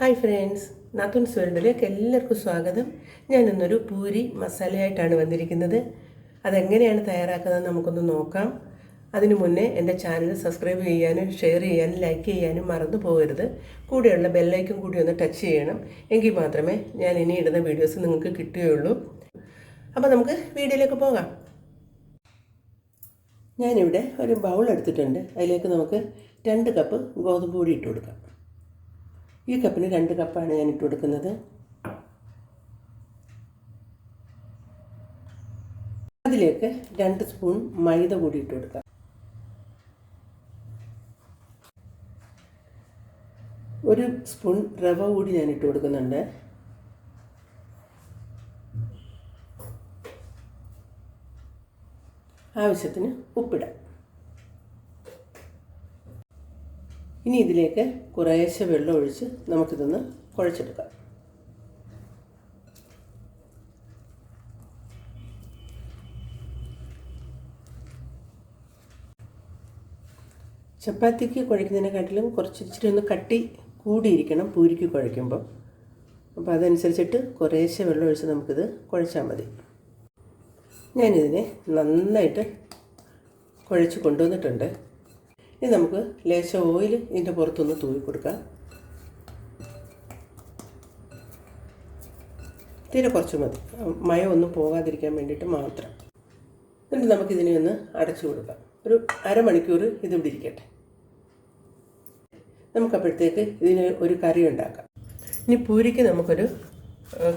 Hi friends നാത്തുൻ സ്വരണ്ടിലേക്ക് എല്ലാവർക്കും സ്വാഗതം. ഞാൻ ഇന്നൊരു പൂരി മസാലയായിട്ടാണ് വന്നിരിക്കുന്നത്. അതെങ്ങനെയാണ് തയ്യാറാക്കുന്നത് നമുക്കൊന്ന് നോക്കാം. അതിനു മുന്നേ എന്റെ ചാനൽ സബ്സ്ക്രൈബ് ചെയ്യാനും ഷെയർ ചെയ്യാനും ലൈക്ക് ചെയ്യാനും മറന്നു പോകരുത്. കൂടെയുള്ള ബെല്ലൈക്കും കൂടി ഒന്ന് ടച്ച് ചെയ്യണം. എങ്കിൽ മാത്രമേ ഞാൻ ഇനി ഇടുന്ന വീഡിയോസ് നിങ്ങൾക്ക് കിട്ടുകയുള്ളൂ. അപ്പോൾ നമുക്ക് വീഡിയോയിലേക്ക് പോകാം. ഞാനിവിടെ ഒരു ബൗൾ എടുത്തിട്ടുണ്ട്. അതിലേക്ക് നമുക്ക് രണ്ട് കപ്പ് ഗോതമ്പ് പൊടി ഇട്ട് കൊടുക്കാം. ഈ കപ്പിന് രണ്ട് കപ്പാണ് ഞാൻ ഇട്ട് കൊടുക്കുന്നത്. അതിലേക്ക് രണ്ട് സ്പൂൺ മൈദ കൂടി ഇട്ട് കൊടുക്കാം. ഒരു സ്പൂൺ റവ കൂടി ഞാൻ ഇട്ട് കൊടുക്കുന്നുണ്ട്. ആവശ്യത്തിന് ഉപ്പിടാം. ഇനി ഇതിലേക്ക് കുറേശ്ശെ വെള്ളം ഒഴിച്ച് നമുക്കിതൊന്ന് കുഴച്ചെടുക്കാം. ചപ്പാത്തിക്ക് കുഴയ്ക്കുന്നതിനെക്കാട്ടിലും കുറച്ച് ഇച്ചിരി ഒന്ന് കട്ടി കൂടിയിരിക്കണം പൂരിക്ക് കുഴയ്ക്കുമ്പോൾ അപ്പോൾ അതനുസരിച്ചിട്ട് കുറേശ്ശെ വെള്ളം ഒഴിച്ച് നമുക്കിത് കുഴച്ചാൽ മതി. ഞാനിതിനെ നന്നായിട്ട് കുഴച്ച് കൊണ്ടുവന്നിട്ടുണ്ട്. ഇനി നമുക്ക് ലേശം ഓയിൽ ഇതിന്റെ പുറത്തൊന്ന് തൂവി കൊടുക്കാം. തീരെ കുറച്ച് മതി. മയം ഒന്നും പോകാതിരിക്കാൻ വേണ്ടിയിട്ട് മാത്രം. എന്നിട്ട് നമുക്കിതിനെ ഒന്ന് അടച്ചു കൊടുക്കാം. ഒരു അരമണിക്കൂർ ഇത് ഇരിക്കട്ടെ. നമുക്കപ്പോഴത്തേക്ക് ഇതിന് ഒരു കറി ഉണ്ടാക്കാം. ഇനി പൂരിക്ക് നമുക്കൊരു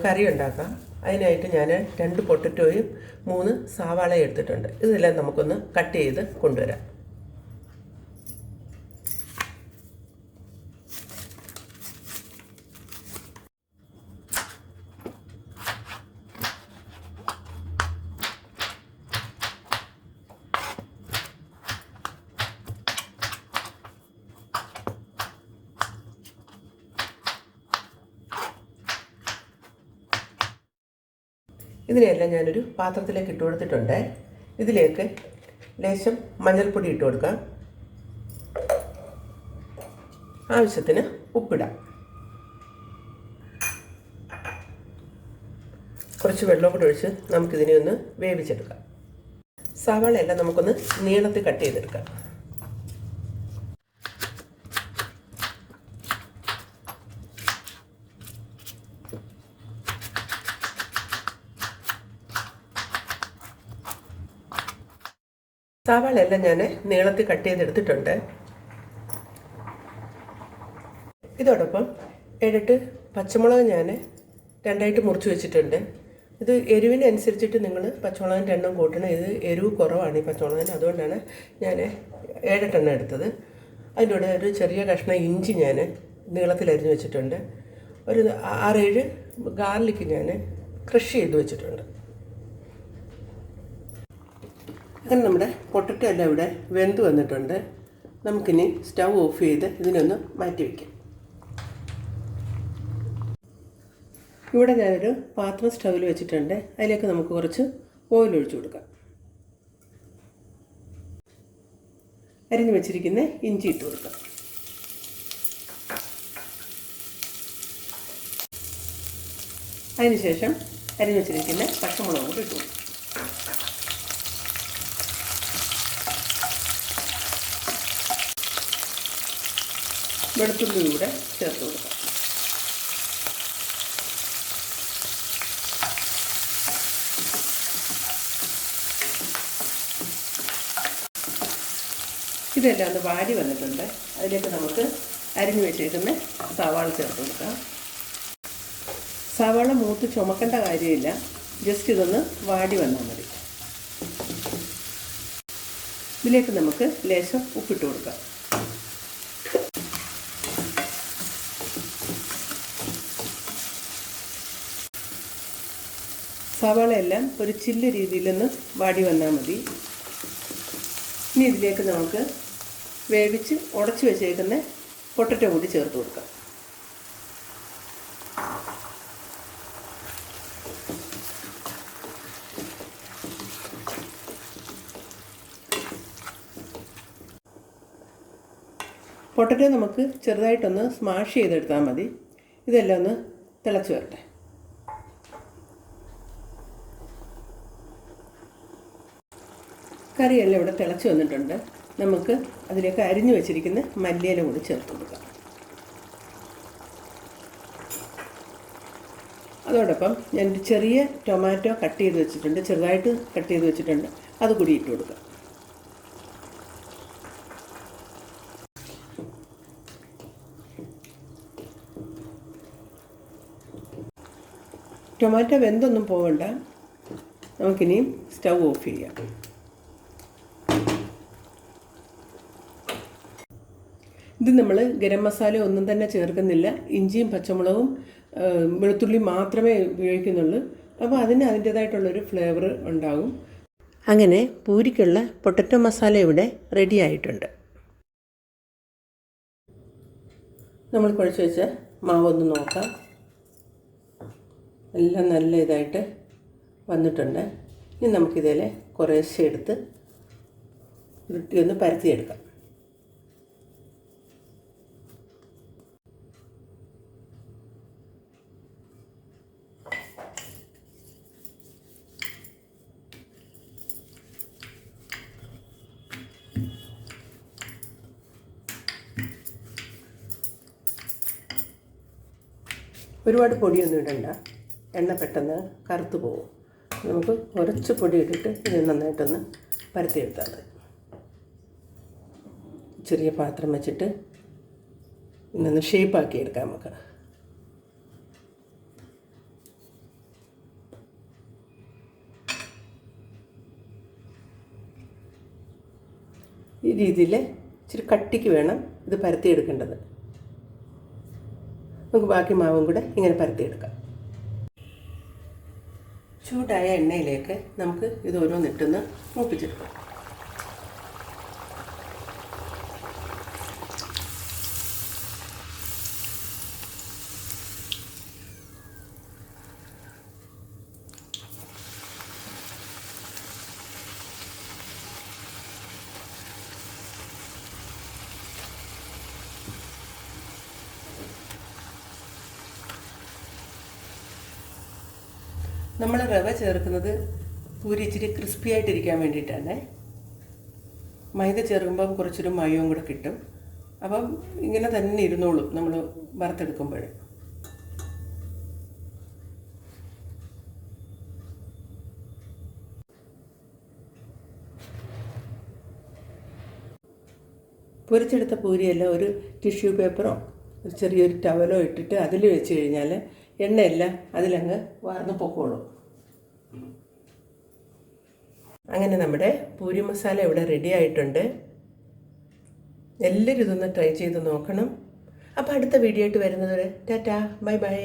കറി ഉണ്ടാക്കാം. അതിനായിട്ട് ഞാൻ രണ്ട് പൊട്ടറ്റോയും മൂന്ന് സവാളയും എടുത്തിട്ടുണ്ട്. ഇതെല്ലാം നമുക്കൊന്ന് കട്ട് ചെയ്ത് കൊണ്ടുവരാം. ഇതിനെല്ലാം ഞാനൊരു പാത്രത്തിലേക്ക് ഇട്ട് കൊടുത്തിട്ടുണ്ട്. ഇതിലേക്ക് ലേശം മഞ്ഞൾപ്പൊടി ഇട്ട് കൊടുക്കാം. ആവശ്യത്തിന് ഉപ്പിടാം. കുറച്ച് വെള്ളം കൂടി ഒഴിച്ച് നമുക്കിതിനെ ഒന്ന് വേവിച്ചെടുക്കാം. സവാളയെല്ലാം നമുക്കൊന്ന് നീളത്തിൽ കട്ട് ചെയ്തെടുക്കാം. സവാള എല്ലാം ഞാൻ നീളത്തിൽ കട്ട് ചെയ്തെടുത്തിട്ടുണ്ട്. ഇതോടൊപ്പം ഏഴെട്ട് പച്ചമുളക് ഞാൻ രണ്ടായിട്ട് മുറിച്ച് വെച്ചിട്ടുണ്ട്. ഇത് എരിവിനനുസരിച്ചിട്ട് നിങ്ങൾ പച്ചമുളകിന്റെ എണ്ണം കൂട്ടണം. ഇത് എരിവ് കുറവാണ് ഈ പച്ചമുളകിന്. അതുകൊണ്ടാണ് ഞാൻ ഏഴെട്ടെണ്ണം എടുത്തത്. അതിന്റെ ഒരു ചെറിയ കഷ്ണം ഇഞ്ചി ഞാൻ നീളത്തിൽ അരിഞ്ഞ് വെച്ചിട്ടുണ്ട്. ഒരു ആറേഴ് ഗാർലിക്ക് ഞാൻ ക്രഷ് ചെയ്ത് വെച്ചിട്ടുണ്ട്. അങ്ങനെ നമ്മുടെ പൊട്ടറ്റോ എല്ലാം ഇവിടെ വെന്ത് വന്നിട്ടുണ്ട്. നമുക്കിനി സ്റ്റൗ ഓഫ് ചെയ്ത് ഇതിനൊന്ന് മാറ്റി വയ്ക്കാം ഇവിടെ ഞാനൊരു പാത്രം സ്റ്റൗവിൽ വെച്ചിട്ടുണ്ട്. അതിലേക്ക് നമുക്ക് കുറച്ച് ഓയിൽ ഒഴിച്ചു കൊടുക്കാം. അരിഞ്ഞ് വെച്ചിരിക്കുന്ന ഇഞ്ചി ഇട്ട് കൊടുക്കാം. അതിനുശേഷം അരിഞ്ഞ് വെച്ചിരിക്കുന്ന പച്ചമുളക് കൂടി ഇട്ട് കൊടുക്കാം. വെളുത്തുള്ളി കൂടെ ചേർത്ത് കൊടുക്കാം. ഇതെല്ലാം ഒന്ന് വാരി വന്നിട്ടുണ്ട്. അതിലേക്ക് നമുക്ക് അരിഞ്ഞു വെച്ചേക്കുന്ന സവാള ചേർത്ത് കൊടുക്കാം. സവാള മൂത്ത് ചുമക്കേണ്ട കാര്യമില്ല. ജസ്റ്റ് ഇതൊന്ന് വാടി വന്നാൽ മതി. ഇതിലേക്ക് നമുക്ക് ലേശം ഉപ്പിട്ട് കൊടുക്കാം. സവാളയെല്ലാം ഒരു ചില്ല് രീതിയിലൊന്ന് വാടി വന്നാൽ മതി. ഇനി ഇതിലേക്ക് നമുക്ക് വേവിച്ച് ഉടച്ച് വെച്ചേക്കുന്ന പൊട്ടറ്റോ കൂടി ചേർത്ത് കൊടുക്കാം. പൊട്ടറ്റോ നമുക്ക് ചെറുതായിട്ടൊന്ന് സ്മാഷ് ചെയ്തെടുത്താൽ മതി. ഇതെല്ലാം ഒന്ന് തിളച്ച് വരട്ടെ. കറിയെല്ലാം ഇവിടെ തിളച്ച് വന്നിട്ടുണ്ട്. നമുക്ക് അതിലേക്ക് അരിഞ്ഞു വെച്ചിരിക്കുന്ന മല്ലിയില കൂടി ചേർത്ത് കൊടുക്കാം. അതോടൊപ്പം ഞാൻ ഒരു ചെറിയ ടൊമാറ്റോ കട്ട് ചെയ്ത് വെച്ചിട്ടുണ്ട്. ചെറുതായിട്ട് കട്ട് ചെയ്ത് വെച്ചിട്ടുണ്ട്. അത് കൂടി ഇട്ട് കൊടുക്കാം. ടൊമാറ്റോ വെന്തൊന്നും പോകണ്ട നമുക്കിനിയും സ്റ്റൗ ഓഫ് ചെയ്യാം. ഇത് നമ്മൾ ഗരം മസാല ഒന്നും തന്നെ ചേർക്കുന്നില്ല. ഇഞ്ചിയും പച്ചമുളകും വെളുത്തുള്ളി മാത്രമേ ഉപയോഗിക്കുന്നുള്ളൂ. അപ്പോൾ അതിന് അതിന്റേതായിട്ടുള്ളൊരു ഫ്ലേവർ ഉണ്ടാകും. അങ്ങനെ പൂരിക്കുള്ള പൊട്ടറ്റോ മസാല ഇവിടെ റെഡി ആയിട്ടുണ്ട്. നമ്മൾ കുഴച്ച് വെച്ച മാവ് ഒന്ന് നോക്കാം. എല്ലാം നല്ല ഇതായിട്ട് വന്നിട്ടുണ്ട്. ഇനി നമുക്കിതേലെ കുറേശ്ശെ എടുത്ത് ഉരുട്ടി ഒന്ന് പരത്തിയെടുക്കാം. ഒരുപാട് പൊടിയൊന്നും ഇടണ്ട. എണ്ണ പെട്ടെന്ന് കറുത്ത് പോകും നമുക്ക് കുറച്ച് പൊടി ഇട്ടിട്ട് ഇത് നന്നായിട്ടൊന്ന് പരത്തിയെടുത്താൽ മതി. ചെറിയ പാത്രം വെച്ചിട്ട് ഇന്നൊന്ന് ഷേപ്പാക്കി എടുക്കാം നമുക്ക്. ഈ രീതിയിൽ ഇച്ചിരി കട്ടിക്ക് വേണം ഇത് പരത്തിയെടുക്കേണ്ടത്. നമുക്ക് ബാക്കി മാവും കൂടെ ഇങ്ങനെ പരത്തിയെടുക്കാം. ചൂടായ എണ്ണയിലേക്ക് നമുക്ക് ഇത് ഓരോന്നിട്ടൊന്ന് മൂപ്പിച്ചെടുക്കാം. നമ്മൾ റവ ചേർക്കുന്നത് പൂരി ഇച്ചിരി ക്രിസ്പി ആയിട്ടിരിക്കാൻ വേണ്ടിയിട്ടാണ്. മൈദ ചേർക്കുമ്പം കുറച്ചൊരു മയവും കൂടെ കിട്ടും. അപ്പം ഇങ്ങനെ തന്നെ ഇരുന്നോളും നമ്മൾ വറുത്തെടുക്കുമ്പോൾ പൊരിച്ചെടുത്ത പൂരിയെല്ലാം ഒരു ടിഷ്യൂ പേപ്പറോ ഒരു ചെറിയൊരു ടവലോ ഇട്ടിട്ട് അതിൽ വെച്ച് കഴിഞ്ഞാൽ എണ്ണയെല്ലാം അതിലങ്ങ് വാർന്ന് പൊക്കോളും. അങ്ങനെ നമ്മുടെ പൂരി മസാല ഇവിടെ റെഡി ആയിട്ടുണ്ട്. എല്ലാവരും ഇതൊന്ന് ട്രൈ ചെയ്ത് നോക്കണം. അപ്പോൾ അടുത്ത വീഡിയോ ആയിട്ട് വരുന്നതുവരെ ടാറ്റാ ബൈ ബൈ